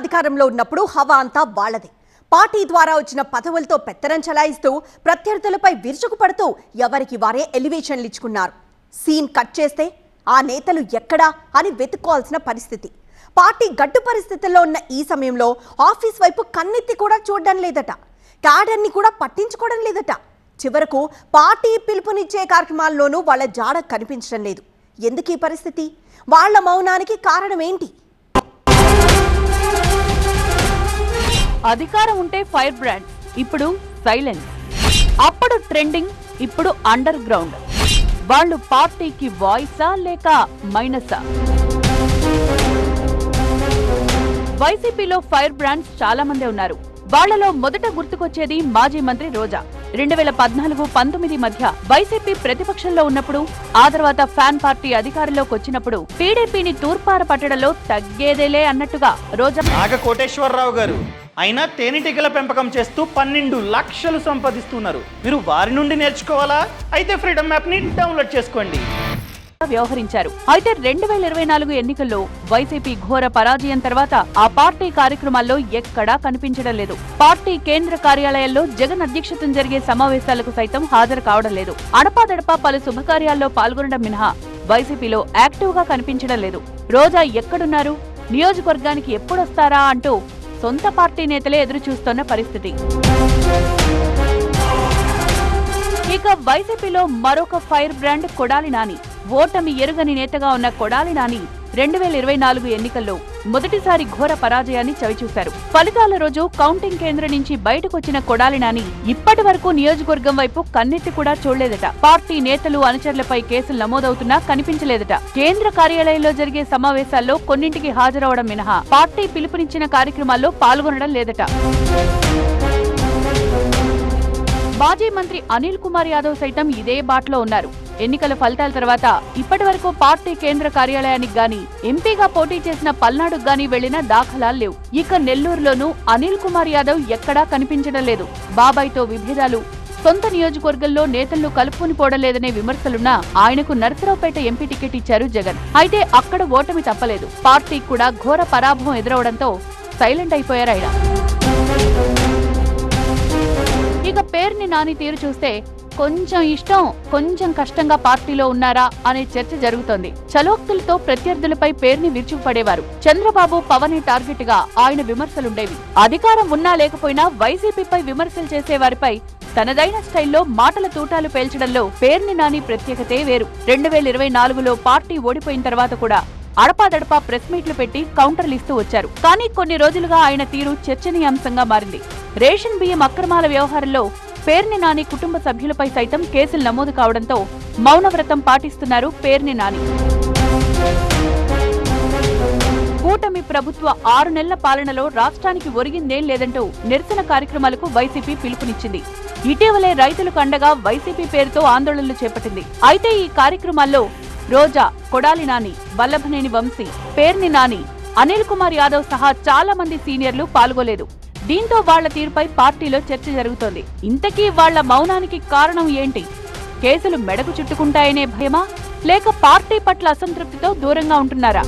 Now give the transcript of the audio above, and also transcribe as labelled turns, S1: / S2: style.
S1: అధికారంలో ఉన్నప్పుడు హవా అంతా వాళ్ళది. పార్టీ ద్వారా వచ్చిన పదవులతో పెత్తనం చలాయిస్తూ ప్రత్యర్థులపై విరుచుకుపడుతూ ఎవరికి వారే ఎలివేషన్లు ఇచ్చుకున్నారు. సీన్ కట్ చేస్తే ఆ నేతలు ఎక్కడా అని వెతుక్కోవాల్సిన పరిస్థితి. పార్టీ గడ్డు పరిస్థితుల్లో ఉన్న ఈ సమయంలో ఆఫీస్ వైపు కన్నెత్తి కూడా చూడడం లేదట. క్యాడర్ని కూడా పట్టించుకోవడం లేదట. చివరకు పార్టీ పిలుపునిచ్చే కార్యక్రమాల్లోనూ వాళ్ళ జాడ కనిపించడం లేదు. ఎందుకు ఈ పరిస్థితి? వాళ్ళ మౌనానికి కారణం ఏంటి?
S2: అధికారం ఉంటే ఫైర్ బ్రాండ్ ఇప్పుడు సైలెంట్. అప్పుడు ట్రెండింగ్ ఇప్పుడు అండర్ గ్రౌండ్ వాళ్ళు పార్టీకి వాయిసా లేక మైనసా? వైసీపీలో ఫైర్ బ్రాండ్స్ చాలా మందే ఉన్నారు. వాళ్ళలో మొదట గుర్తుకొచ్చేది మాజీ మంత్రి రోజా. రెండు వేల పద్నాలుగు పంతొమ్మిది మధ్య వైసీపీ ప్రతిపక్షంలో ఉన్నప్పుడు ఆ తర్వాత ఫ్యాన్ పార్టీ అధికారంలోకి వచ్చినప్పుడు టీడీపీని తూర్పార పట్టడంలో తగ్గేదేలే అన్నట్టుగా రోజా
S3: నాగ కోటేశ్వరరావు గారు అయినా తేనెటీగల పెంపకం చేస్తూ పన్నెండు లక్షలు సంపాదిస్తున్నారు. మీరు వారి నుండి నేర్చుకోవాలా? అయితే ఫ్రీడమ్ యాప్ని డౌన్లోడ్ చేసుకోండి.
S2: వ్యవహరించారు. అయితే రెండు వేల ఇరవై నాలుగు ఎన్నికల్లో వైసీపీ ఘోర పరాజయం తర్వాత ఆ పార్టీ కార్యక్రమాల్లో ఎక్కడా కనిపించడం లేదు. పార్టీ కేంద్ర కార్యాలయాల్లో జగన్ అధ్యక్షతన జరిగే సమావేశాలకు సైతం హాజరు కావడం లేదు. అడపాదడపా పలు శుభకార్యాల్లో పాల్గొనడం మినహా వైసీపీలో యాక్టివ్గా కనిపించడం లేదు. రోజా ఎక్కడున్నారు? నియోజకవర్గానికి ఎప్పుడొస్తారా అంటూ సొంత పార్టీ నేతలే ఎదురు చూస్తున్న పరిస్థితి. ఇక వైసీపీలో మరొక ఫైర్ బ్రాండ్ కొడాలి నాని. ఓటమి ఎరుగని నేతగా ఉన్న కొడాలి నాని రెండు వేల ఇరవై నాలుగు ఎన్నికల్లో మొదటిసారి ఘోర పరాజయాన్ని చవిచూశారు. ఫలితాల రోజు కౌంటింగ్ కేంద్రం నుంచి బయటకొచ్చిన కొడాలి నాని ఇప్పటి వరకు నియోజకవర్గం వైపు కన్నెత్తి కూడా చూడలేదట. పార్టీ నేతలు అనుచరులపై కేసులు నమోదవుతున్నా కనిపించలేదట. కేంద్ర కార్యాలయంలో జరిగే సమావేశాల్లో కొన్నింటికి హాజరవడం మినహా. పార్టీ పిలుపునిచ్చిన కార్యక్రమాల్లో పాల్గొనడం లేదట. మాజీ మంత్రి అనిల్ కుమార్ యాదవ్ సైతం ఇదే బాటలో ఉన్నారు. ఎన్నికల ఫలితాల తర్వాత ఇప్పటి వరకు పార్టీ కేంద్ర కార్యాలయానికి గాని ఎంపీగా పోటీ చేసిన పల్నాడుకు గాని వెళ్ళిన దాఖలాలు లేవు. ఇక నెల్లూరులోనూ అనిల్ కుమార్ యాదవ్ ఎక్కడా కనిపించడం లేదు. బాబాయ్తో విభేదాలు సొంత నియోజకవర్గంలో నేతలను కలుపుకుని లేదనే విమర్శలున్నా ఆయనకు నరసరావుపేట ఎంపీ టికెట్ ఇచ్చారు జగన్. అయితే అక్కడ ఓటమి తప్పలేదు. పార్టీకి కూడా ఘోర పరాభవం ఎదురవడంతో సైలెంట్ అయిపోయారు ఆయన. ఇక పేరుని నాని తీరు చూస్తే కొంచెం ఇష్టం కొంచెం కష్టంగా పార్టీలో ఉన్నారా అనే చర్చ జరుగుతోంది. చలోక్తులతో ప్రత్యర్థులపై పేరుని విరుచుకుపడేవారు. చంద్రబాబు పవన్ టార్గెట్గా ఆయన విమర్శలుండేవి. అధికారం ఉన్నా లేకపోయినా వైసీపీపై విమర్శలు చేసేవారిపై తనదైన స్టైల్లో మాటల తూటాలు పేల్చడంలో పేర్ని నాని ప్రత్యేకతే వేరు. రెండు వేల ఇరవై నాలుగులో పార్టీ ఓడిపోయిన తర్వాత కూడా అడపాదడపా ప్రెస్ మీట్లు పెట్టి కౌంటర్లు ఇస్తూ వచ్చారు. కానీ కొన్ని రోజులుగా ఆయన తీరు చర్చనీయాంశంగా మారింది. రేషన్ బియ్యం అక్రమాల వ్యవహారంలో పేర్ని నాని కుటుంబ సభ్యులపై సైతం కేసులు నమోదు కావడంతో మౌనవ్రతం పాటిస్తున్నారు పేర్ని నాని. కూటమి ప్రభుత్వ ఆరు నెలల పాలనలో రాష్ట్రానికి ఒరిగిందేం లేదంటూ నిరసన కార్యక్రమాలకు వైసీపీ పిలుపునిచ్చింది. ఇటీవలే రైతులకు అండగా వైసీపీ పేరుతో ఆందోళనలు చేపట్టింది. అయితే ఈ కార్యక్రమాల్లో రోజా కొడాలి నాని వల్లభనేని వంశీ పేర్ని నాని అనిల్ కుమార్ యాదవ్ సహా చాలా మంది సీనియర్లు పాల్గొలేదు. దీంతో వాళ్ళ తీరుపై పార్టీలో చర్చ జరుగుతోంది. ఇంతకీ వాళ్ళ మౌనానికి కారణం ఏంటి? కేసులు మెడకు చుట్టుకుంటాయనే భయమా? లేక పార్టీ పట్ల అసంతృప్తితో దూరంగా ఉంటున్నారా?